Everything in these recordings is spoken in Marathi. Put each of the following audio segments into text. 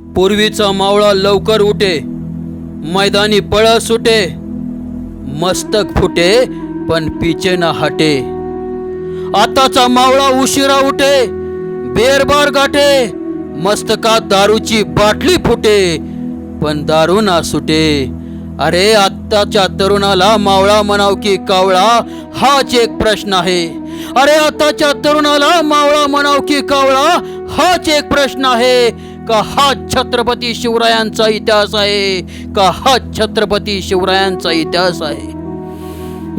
पूर्वीचा मावळा लवकर उठे मैदानी पळ सुटे मस्तक फुटे पण पिचे ना हटे. आताचा मावळा उशिरा उठे बेरबार गाठे मस्तकात दारूची बाटली फुटे पण दारू ना सुटे. अरे आत्ताच्या तरुणाला मावळा म्हणाव की कावळा हाच एक प्रश्न आहे. अरे आताच्या तरुणाला मावळा म्हणाव की कावळा हाच एक प्रश्न आहे. का हा छत्रपती शिवरायांचा इतिहास आहे? का हा छत्रपती शिवरायांचा इतिहास आहे?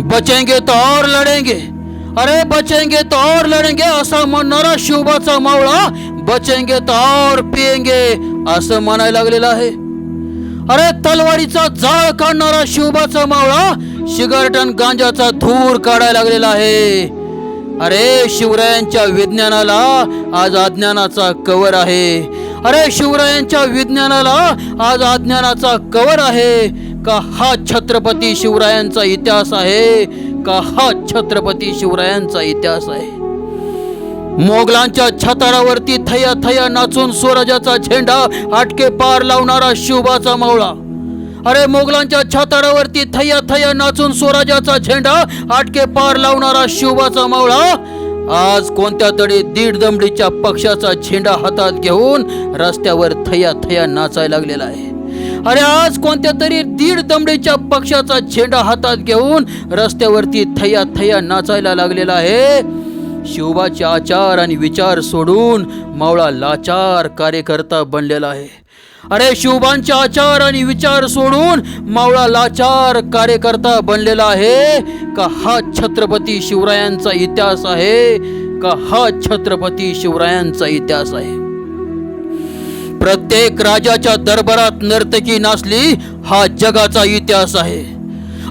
बचेंगे तो और लढेंगे अरे बचेंगे तो और लढेंगे असा म्हणणारा शिवबाचा मावळा बचेंगे तो और पिएंगे असं म्हणायला लागलेलं आहे. अरे तलवारीचा जाळ काढणारा शिवबाचा मावळा सिगारेटन गांजाचा धूर काढायला लागलेला आहे. अरे शिवरायांच्या विज्ञानाला आज अज्ञानाचा कवर आहे. अरे शिवरायांच्या विज्ञानाला आज अज्ञानाचा कवर आहे. का हा छत्रपती शिवरायांचा इतिहास आहे? का हा छत्रपती शिवरायांचा इतिहास आहे? मोगलांच्या छतारावरती थया थया नाचून स्वराजाचा झेंडा आटके पार लावणारा शिवबाचा मावळा. अरे मोगलांच्या छतारावरती थया थया नाचून स्वराजाचा झेंडा आटके पार लावणारा शिवबाचा मावळा. आज कोणत्या तरी दीड दमडीच्या पक्षाचा झेंडा हातात घेऊन रस्त्यावर थया थया नाचायला लागलेला आहे. अरे आज कोणत्या तरी दीड दमडीच्या पक्षाचा झेंडा हातात घेऊन रस्त्यावरती थया थया नाचायला लागलेला आहे. शिवबाचे आचार आणि विचार सोडून मावळा लाचार कार्यकर्ता बनलेला आहे. अरे शिवबांचे आचार आणि विचार सोडून मावळा लाचार कार्यकर्ता बनलेला आहे. का हा छत्रपती शिवरायांचा इतिहास आहे? का हा छत्रपती शिवरायांचा इतिहास आहे? प्रत्येक राजाच्या दरबारात नर्तकी नाचली हा जगाचा इतिहास आहे.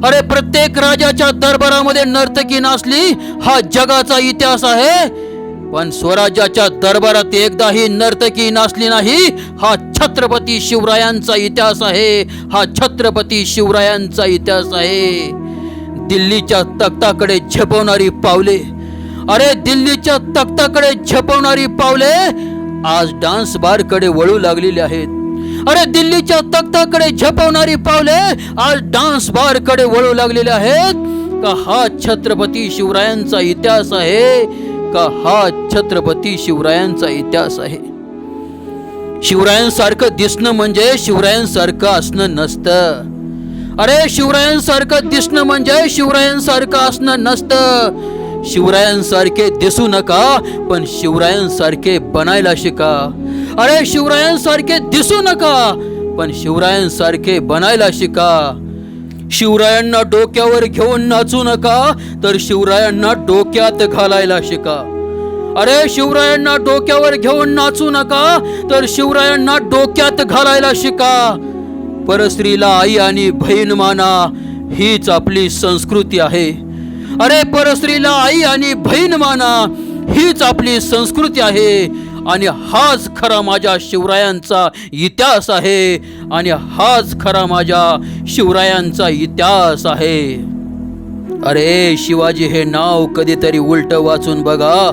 अरे प्रत्येक राजाच्या दरबारामध्ये नर्तकी नाचली हा जगाचा इतिहास आहे. पण स्वराज्याच्या दरबारात एकदाही नर्तकी नाचली नाही. हा छत्रपती शिवरायांचा इतिहास आहे. हा छत्रपती शिवरायांचा इतिहास आहे. दिल्लीच्या तख्ताकडे झेपवणारी पावले. अरे दिल्लीच्या तख्ताकडे झेपवणारी पावले आज डान्स बारकडे वळू लागलेली आहेत. अरे दिल्लीच्या तख्ताकडे झेपवणारी पावले आज डान्स बारकडे वळू लागलेले आहेत. का हा छत्रपती शिवरायांचा इतिहास आहे? का हा छत्रपती शिवरायांचा इतिहास आहे. शिवरायांसारखं दिसणं म्हणजे शिवरायांसारखं असणं नसतं. अरे शिवरायांसारखं दिसणं म्हणजे शिवरायांसारखं असणं नसतं. शिवरायांसारखे दिसू नका पण शिवरायांसारखे बनायला शिका. अरे शिवरायांसारखे दिसू नका पण शिवरायांसारखे बनायला शिका. शिवरायांना डोक्यावर घेऊन नाचू नका तर शिवरायांना डोक्यात घालायला शिका. अरे शिवरायांना डोक्यावर घेऊन नाचू नका तर शिवरायांना डोक्यात घालायला शिका. परस्त्रीला आई आणि बहीण माना हीच आपली संस्कृती आहे. अरे परस्त्रीला आई आणि बहीण माना हीच आपली संस्कृती आहे. आणि हाच खरा माझ्या शिवरायांचा इतिहास आहे. आणि हाच खरा माझ्या शिवरायांचा इतिहास आहे. अरे शिवाजी हे नाव कधीतरी उलट वाचून बघा.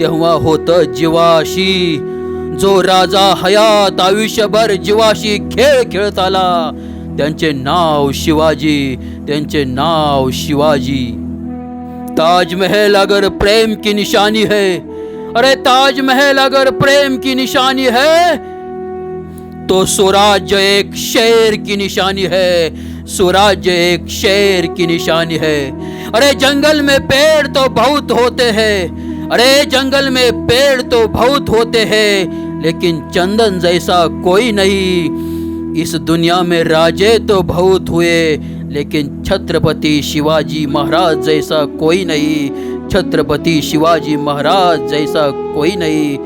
तेव्हा होतं जीवाशी. जो राजा हयात आयुष्यभर जीवाशी खेळ खेळत आला त्यांचे नाव शिवाजी त्यांचे नाव शिवाजी. ताजमहल अगर प्रेम की निशानी है अरे ताजमहल अगर प्रेम की निशानी है तो स्वराज्य एक शेर की निशानी है। स्वराज्य एक शेर की निशानी है। अरे जंगल में पेड़ तो बहुत होते हैं। अरे जंगल में पेड़ तो बहुत होते हैं, लेकिन चंदन जैसा कोई नहीं। इस दुनिया में राजे तो बहुत हुए, लेकिन छत्रपति शिवाजी महाराज जैसा कोई नहीं। छत्रपती शिवाजी महाराज जैसा कोई नाही.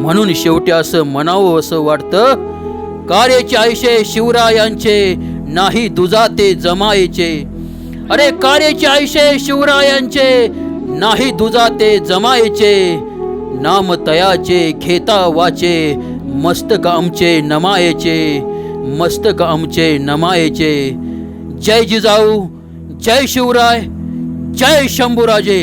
म्हणून शेवटी असं म्हणावं असं वाटतं कार्याचे आयुष्य शिवरायांचे नाही दुजाते जमायचे अरे कार्याचे आयुष्य शिवरायांचे नाही दुजाते जमायचे नाम तयाचे घेता वाचे मस्तक आमचे नमायचे मस्तक आमचे नमायचे. जय जिजाऊ जय शिवराय जय शंभूराजे.